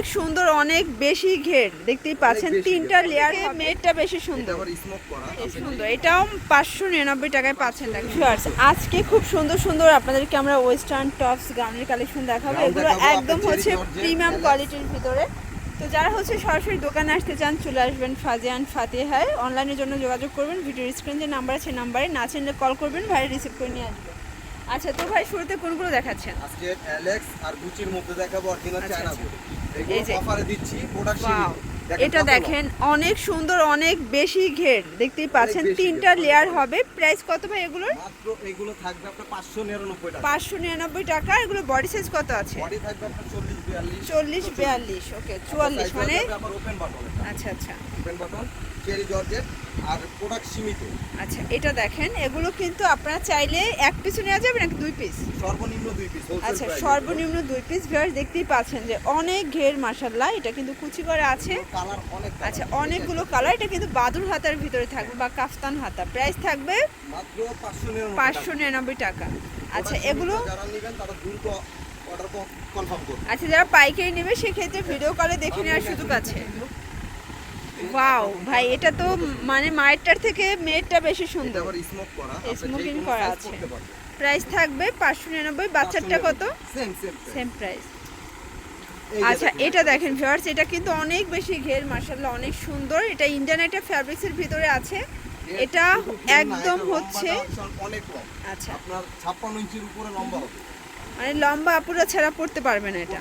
অনেক সুন্দর অনেক বেশি ঘের। দেখতেই পাচ্ছেন তিনটা। লেয়ার মেটটা বেশি সুন্দর। আবার স্মোক করা। বেশ সুন্দর। এটাও পাঁচশো নিরানব্বই টাকায় পাচ্ছেন দেখেন। আজকে খুব সুন্দর সুন্দর আপনাদেরকে আমরা ওয়েস্টার্ন টপস গাউনের কালেকশন দেখাবো। এগুলো একদম হচ্ছে প্রিমিয়াম কোয়ালিটির ভিতরে। তো যারা হচ্ছে সরাসরি দোকানে আসতে চান চলে আসবেন ফাজিয়ান ফাতেহায়। অনলাইনের জন্য যোগাযোগ করবেন ভিডিও স্ক্রিন যে নাম্বার আছে নাম্বারে না চিনলে কল করবেন ভাই রিসিভ করে নিয়ে আসবেন। আচ্ছা তো ভাই শুরুতে কোনগুলো দেখাচ্ছেন? আজকে অ্যালেক্স আর গুচির মধ্যে দেখাবো অরিজিনাল আচ্ছা, চায়না আচ্ছা। এই যে- অফারে দিচ্ছি প্রোডাক্ট এটা দেখেন অনেক সুন্দর অনেক বেশি ঘের। দেখতেই পাচ্ছেন তিনটা লেয়ার হবে। প্রাইস কত ভাই এগুলোর? মাত্র এগুলো থাকবে আপনার 599 টাকা। পাঁচশো নিরানব্বই টাকা। এগুলো বডি সাইজ কত আছে? বডি থাকবে আপনার 40 42 চল্লিশ বিয়াল্লিশ ওকে চুয়াল্লিশ মানে? আচ্ছা আচ্ছা। ওপেন বাটন চেরি জর্জেট আর প্রোডাক্ট সীমিত। আচ্ছা এটা দেখেন এগুলো কিন্তু আপনারা চাইলে এক পিসও নেওয়া যাবে নাকি দুই পিস সর্বনিম্ন দুই পিস আচ্ছা সর্বনিম্ন দুই পিস ভিউয়ার্স দেখতেই পাচ্ছেন যে অনেক ঘের মাসাল্লাহ এটা কিন্তু কুচি করা আছে। কালার অনেক আচ্ছা অনেকগুলো কালার এটা কিন্তু বাদুর হাতার ভিতরে থাকবে বা কাফতান হাতা। প্রাইস থাকবে মাত্র 599 পাঁচশো নিরানব্বই টাকা। আচ্ছা এগুলো যারা নেবেন তারা দ্রুত অর্ডার কনফার্ম করুন। আচ্ছা যারা পাইকারি নেবে সেক্ষেত্রে ভিডিও কলে দেখে নেওয়ার সুযোগ আছে। ওয়াও ভাই এটা তো মানে মায়েরটার থেকে মেয়েরটা বেশি সুন্দর। আবার স্মোক করা। করা আছে। প্রাইস থাকবে পাঁচশো নিরানব্বই বাচ্চারটা কত? সেম প্রাইস আচ্ছা এটা দেখেন ভিউয়ার্স এটা কিন্তু অনেক বেশি ঘের মার্শাল্লাহ অনেক সুন্দর। এটা ইন্ডিয়ান একটা ফ্যাব্রিক্সের ভিতরে আছে। এটা একদম হচ্ছে অনেক আচ্ছা। আপনার 56 ইঞ্চির উপরে লম্বা হবে। মানে লম্বা আপুরা ছাড়া পড়তে পারবে না এটা।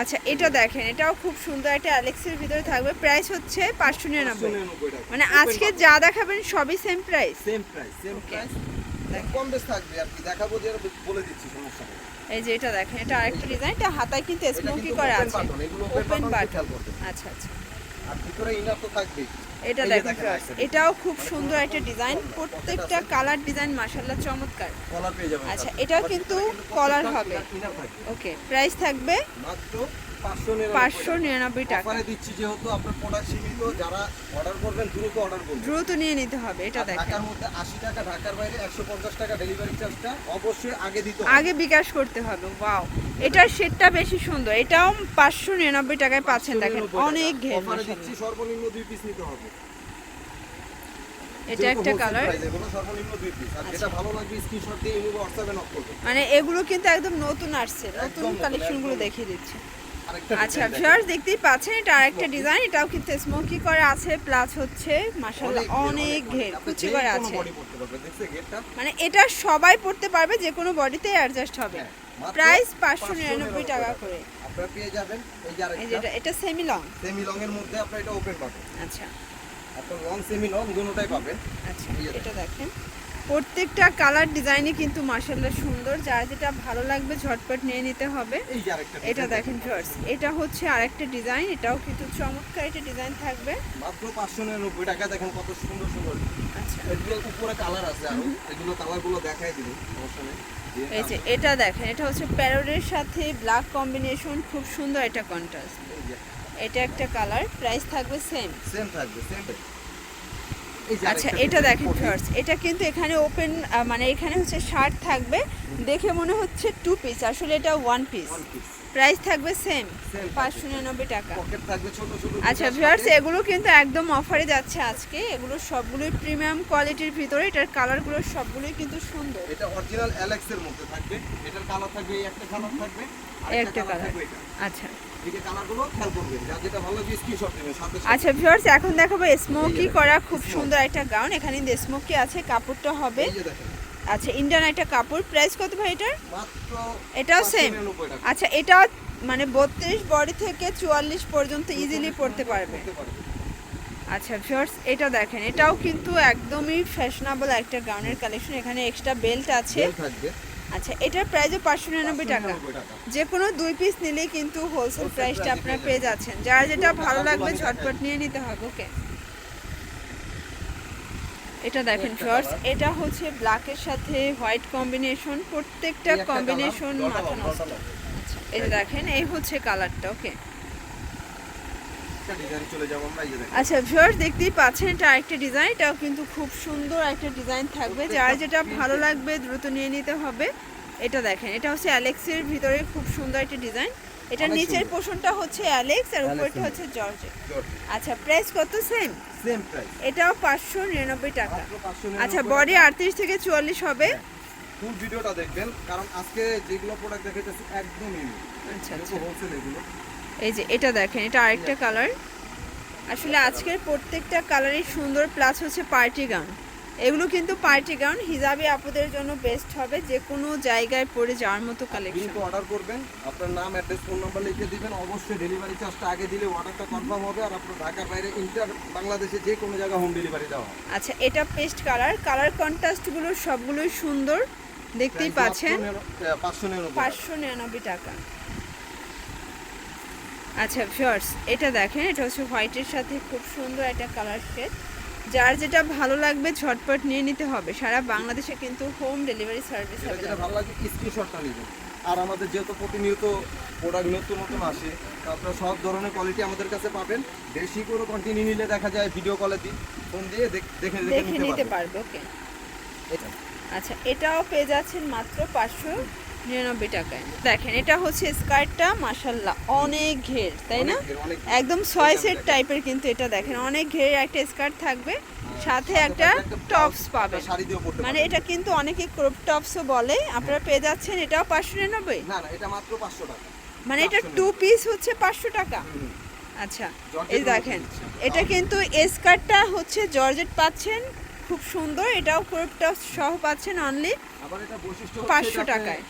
আচ্ছা এটা দেখেন এটাও খুব সুন্দর। একটা অ্যালেক্সের ভিতরে থাকবে। প্রাইস হচ্ছে পাঁচশো নিরানব্বই। মানে আজকে যা দেখাবেন সবই same price same price same price কম বেশ থাকবে আর কি দেখাবো যে বলে দিচ্ছি সমস্যা এই যে এটা দেখেন এটা আরেকটা ডিজাইন এটা হাতায় কিন্তু স্মোকি করা আছে। ওপেন বাটন আচ্ছা আচ্ছা। আর ভিতরে ইনার তো থাকবেই। এটা দেখেন এটাও খুব সুন্দর একটা ডিজাইন। প্রত্যেকটা কালার ডিজাইন মাশাআল্লাহ চমৎকার। আচ্ছা। এটাও কিন্তু কলার হবে। ওকে প্রাইস থাকবে মাত্র 599 পাঁচশো নিরানব্বই টাকা। দিচ্ছি যেহেতু আপনার প্রোডাক্ট সীমিত যারা অর্ডার করবেন দ্রুত অর্ডার করবেন। দ্রুত নিয়ে নিতে হবে এটা আর দেখেন। ঢাকার মধ্যে 80 টাকা ঢাকার বাইরে 150 টাকা ডেলিভারি চার্জটা অবশ্যই আগে দিতে আগে বিকাশ করতে হবে ওয়াও এটার শেডটা বেশি সুন্দর এটাও পাঁচশো নিরানব্বই টাকায় পাচ্ছেন দেখেন অনেক ঘের অফারে দিচ্ছি সর্বনিম্ন দুই পিস নিতে হবে। এটা একটা কালার করবেন। মানে এগুলো কিন্তু একদম নতুন আসছে নতুন কালেকশনগুলো দেখিয়ে দিচ্ছে। আচ্ছা ভিউয়ার্স দেখতেই পাচ্ছেন এটা আরেকটা ডিজাইন এটাও কিন্তু স্মোকি করা আছে প্লাস হচ্ছে মাশাআল্লাহ অনেক ঘের কুচি করা আছে? মানে এটা সবাই পড়তে পারবে যে কোনো বডিতে অ্যাডজাস্ট হবে। হ্যাঁ, প্রাইস পাঁচশো নিরানব্বই টাকা করে। আপনারা পেয়ে যাবেন এই যে আরেকটা। এটা এটা সেমি লং সেমি লং এর মধ্যে আপনারা এটা ওপেন পাবেন। আচ্ছা। আপনার লং সেমি লং দুটোটাই পাবেন। আচ্ছা এটা দেখেন। প্রত্যেকটা কালার ডিজাইনই কিন্তু মাশাআল্লাহ সুন্দর। যার যেটা ভালো লাগবে ঝটপট নিয়ে নিতে হবে। এটা দেখেন ফার্স্ট এটা হচ্ছে আরেকটা ডিজাইন এটাও কিন্তু চমৎকার একটা ডিজাইন থাকবে। মাত্র পাঁচশো নিরানব্বই টাকা দেখেন কত সুন্দর সুন্দর। আচ্ছা। এগুলো উপরে কালার আছে আরও। এগুলো কালারগুলো দেখাই দিন সমস্যা নেই। এই যে এটা দেখেন এটা হচ্ছে প্যারোডের সাথে ব্ল্যাক কম্বিনেশন খুব সুন্দর এটা কন্ট্রাস্ট এটা একটা কালার প্রাইস থাকবে সেম সেম থাকবে সেম আচ্ছা এটা দেখেন ফার্স্ট এটা কিন্তু এখানে ওপেন মানে এখানে হচ্ছে শার্ট থাকবে। দেখে মনে হচ্ছে টু পিস আসলে এটা ওয়ান পিস প্রাইস থাকবে সেম পাঁচশো নিরানব্বই টাকা। আচ্ছা ভিউয়ার্স এগুলো কিন্তু একদম অফারে যাচ্ছে আজকে। এগুলো সবগুলোই প্রিমিয়াম কোয়ালিটির ভিতরে। এটার কালারগুলো সবগুলোই কিন্তু সুন্দর। এটা অরিজিনাল অ্যালেক্স এর মধ্যে থাকবে। এটার কালার থাকবে এই একটা কালার থাকবে। একটা কালার এটা আচ্ছা আচ্ছা ভিউয়ার্স এখন দেখাবো স্মোকি করা খুব সুন্দর একটা গাউন এখানে স্মোকি আছে কাপড়টা হবে। আচ্ছা ইন্ডিয়ান একটা কাপড়। প্রাইস কত ভাই এটার? এটাও সেম আচ্ছা এটাও মানে বত্রিশ বডি থেকে চুয়াল্লিশ পর্যন্ত ইজিলি পড়তে পারবে। আচ্ছা ভিউয়ার্স এটা দেখেন। এটাও কিন্তু একদমই ফ্যাশনেবল একটা গাউনের কালেকশন এখানে এক্সট্রা বেল্ট আছে। আচ্ছা এটার প্রাইসও পাঁচশো নিরানব্বই টাকা। যে কোনো দুই পিস নিলেই কিন্তু হোলসেল প্রাইসটা আপনারা পেয়ে যাচ্ছেন। যার যেটা ভালো লাগবে ঝটপট নিয়ে নিতে হবে ওকে এটা দেখেন শর্টস এটা হচ্ছে ব্ল্যাকের সাথে হোয়াইট কম্বিনেশন প্রত্যেকটা কম্বিনেশন মাথা নষ্ট আচ্ছা এই দেখেন এই হচ্ছে কালারটা ওকে একটা ডিজাইন চলে যাব আমরা এই যে দেখেন আচ্ছা ভিউয়ার্স দেখতেই পাচ্ছেন এটা আরেকটা ডিজাইন এটাও কিন্তু খুব সুন্দর একটা ডিজাইন থাকবে। যার যেটা ভালো লাগবে দ্রুত নিয়ে নিতে হবে এটা দেখেন। এটা হচ্ছে অ্যালেক্সের ভিতরে খুব সুন্দর একটা ডিজাইন অনেক নিচের। পোর্শনটা হচ্ছে অ্যালেক্স আর উপরটা হচ্ছে জর্জেট আচ্ছা প্রাইস কত? সেম সেম প্রাইস এটাও পাঁচশো নিরানব্বই টাকা। আচ্ছা বডি আটত্রিশ থেকে চুয়াল্লিশ হবে। ফুল ভিডিওটা দেখবেন কারণ আজকে যেগুলো প্রোডাক্ট দেখাইতেছি একদম ইউনিক আচ্ছা, আচ্ছা। হোলসেল এগুলো। এই যে এটা দেখেন এটা আরেকটা কালার। আসলে আজকের প্রত্যেকটা কালারই সুন্দর প্লাস হচ্ছে পার্টি গাউন এগুলো কিন্তু পার্টি গাউন হিজাবি আপুদের জন্য বেস্ট হবে যে কোনো জায়গায় পরে যাওয়ার মতো কালেকশন কিন্তু অর্ডার করবেন আপনার নাম অ্যাড্রেস ফোন নাম্বার লিখে দিবেন। অবশ্যই ডেলিভারি চার্জটা আগে দিলে অর্ডারটা কনফার্ম হবে আর আপনার ঢাকার বাইরে ইন্টার বাংলাদেশে যে কোনো জায়গায় হোম ডেলিভারি দেওয়া আচ্ছা এটা পেস্ট কালার কালার কন্ট্রাস্টগুলো সবগুলোই সুন্দর। দেখতেই পাচ্ছেন। পাঁচশো নিরানব্বই টাকা। আচ্ছা ভিউয়ার্স এটা দেখেন এটা হচ্ছে হোয়াইটের সাথে খুব সুন্দর একটা কালার শেড যার যেটা ভালো লাগবে ঝটপট নিয়ে নিতে হবে। সারা বাংলাদেশে কিন্তু হোম ডেলিভারি সার্ভিস যেটা ভালো লাগে স্ক্রিনশটটা নেবেন। আর আমাদের যেহেতু প্রতিনিয়ত প্রোডাক্ট নতুন নতুন আসে আপনারা সব ধরনের কোয়ালিটি আমাদের কাছে পাবেন। বেশি করে কন্টিনিউ নিলে দেখা যায় ভিডিও কলে দিই ফোন দিয়ে দেখে দেখে নিতে পারবে ওকে এটা। আচ্ছা এটাও পেয়ে যাচ্ছেন মাত্র পাঁচশো নিরানব্বই টাকায়। দেখেন এটা হচ্ছে স্কার্টটা মাসাল্লাহ অনেক ঘের তাই না। একদম ছয় সেট টাইপের কিন্তু এটা দেখেন অনেক ঘের একটা স্কার্ট থাকবে সাথে সাথে একটা টপস পাবেন। পরতে মানে এটা কিন্তু অনেকে ক্রপ টপসও বলে আপনারা পেয়ে যাচ্ছেন এটাও পাঁচশো নিরানব্বই? না না এটা মাত্র পাঁচশো টাকা। মানে এটা টু পিস হচ্ছে পাঁচশো টাকা। আচ্ছা এই দেখেন এটা কিন্তু স্কার্টটা হচ্ছে জর্জেট পাচ্ছেন খুব সুন্দর এটাও ক্রপ টপস সহ পাচ্ছেন অনলি আবার এটা বৈশিষ্ট্য 500 এটা আপনি টাকায়।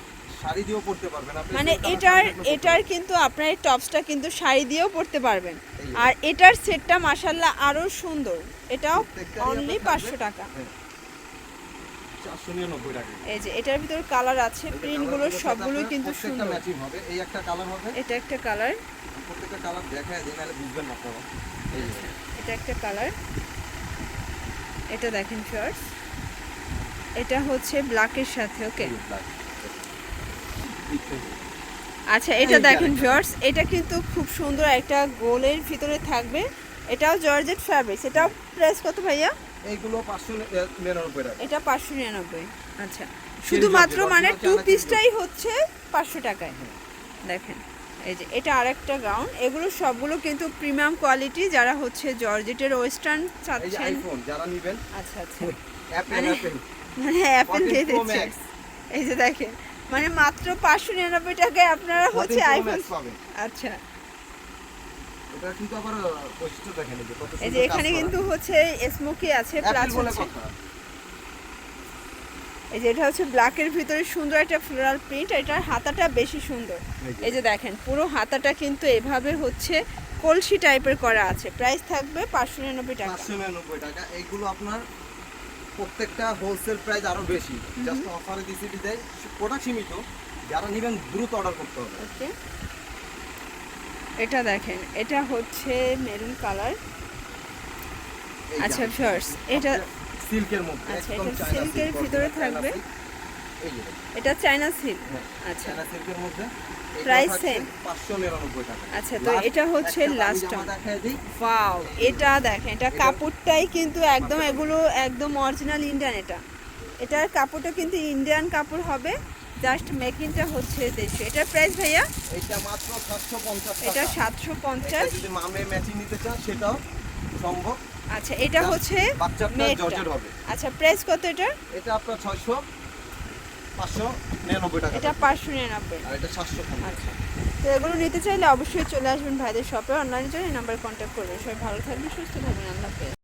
শাড়ি দিয়েও পরতে পারবেন। মানে এটার এটার কিন্তু আপনার এই টপসটা কিন্তু শাড়ি দিয়েও পরতে পারবেন। আর এটার সেটটা মাসাল্লাহ আরও সুন্দর। এটাও অনলি পাঁচশো টাকা। হ্যাঁ। 499 টাকা। এই যে এটার ভিতর কালার আছে প্রিন্টগুলো সবগুলোই কিন্তু সুন্দর। হবে। এই একটা কালার হবে। এটা একটা কালার। প্রত্যেকটা কালার দেখায় দিন নাহলে বুঝবেন আপনারা। এই এটা একটা কালার। এটা দেখেন শর্টস এটা হচ্ছে ব্ল্যাকের সাথে ওকে black। আচ্ছা এটা দেখেন। ভিউয়ার্স এটা কিন্তু খুব সুন্দর একটা গোলের ভিতরে থাকবে। এটাও জর্জেট ফ্যাব্রিক্স এটাও প্রাইস কত ভাইয়া? এইগুলো পাঁচশো নিরানব্বই টাকা। এটা পাঁচশো নিরানব্বই। আচ্ছা শুধুমাত্র মানে টু পিসটাই হচ্ছে পাঁচশো টাকায়। হ্যাঁ। দেখেন এই যে এটা আরেকটা গাউন এগুলো সবগুলো কিন্তু প্রিমিয়াম কোয়ালিটি যারা হচ্ছে জর্জেটের ওয়েস্টার্ন এই চাচ্ছেন। আইফোন যারা নিবেন আচ্ছা আচ্ছা। অ্যাপেল মানে- অ্যাপেল মানে অ্যাপেল 14 দিয়ে দিচ্ছে। এই যে দেখেন মানে মাত্র পাঁচশো নিরানব্বই টাকায় আপনারা হচ্ছে আইফোন আচ্ছা। এই যে এখানে কিন্তু হচ্ছে স্মোকি আছে প্লাস হচ্ছে এই যে এটা হচ্ছে ব্ল্যাকের ভিতরে সুন্দর একটা ফ্লোরাল প্রিন্ট এটার হাতাটা বেশি সুন্দর। এই যে। এই যে দেখেন পুরো হাতাটা কিন্তু এভাবে হচ্ছে কলসি টাইপের করা আছে। প্রাইস থাকবে পাঁচশো নিরানব্বই টাকা। পাঁচশো নিরানব্বই টাকা। এইগুলো আপনার প্রত্যেকটা হোলসেল প্রাইস আরও বেশি। জাস্ট অফারে দিছি বিদায়। প্রোডাক্ট সীমিত যারা নেবেন দ্রুত অর্ডার করতে হবে। ওকে। এটা দেখেন এটা হচ্ছে মেরুন কালার আচ্ছা ফার্স্ট এটা সিল্কের মধ্যে আচ্ছা, এটা সিল্কের ভিতরে থাকবে। এটা চায়না সিল্ক হ্যাঁ, আচ্ছা। চায়না সিল্কের মধ্যে। নিরানব্বই টাকা। আচ্ছা, তো এটা হচ্ছে দিই। ওয়াও এটা দেখেন এটা কাপড়টাই কিন্তু একদম এগুলো একদম অরিজিনাল ইন্ডিয়ান এটা। এটার কাপড়টা কিন্তু ইন্ডিয়ান কাপড় হবে জাস্ট মেকিংটা হচ্ছে দেশে এটার প্রাইস ভাইয়া? এটা মাত্র সাতশো পঞ্চাশ এটা টাকা সাতশো এটা পঞ্চাশ যদি মামে ম্যাচিং নিতে চান সেটাও সম্ভব। আচ্ছা এটা হচ্ছে বাচ্চাটা জর্জেট হবে। আচ্ছা প্রাইস কত এটা এটা আপনার ছয়শো। টাকা। এটা পাঁচশো নিরানব্বই। আর এটা আচ্ছা। তো এগুলো নিতে চাইলে অবশ্যই চলে আসবেন ভাইদের শপে। অনলাইনে জন্য এই নাম্বারে কন্ট্যাক্ট করবেন। সবাই ভালো থাকবেন সুস্থ থাকবেন। আল্লাহ হাফেজ।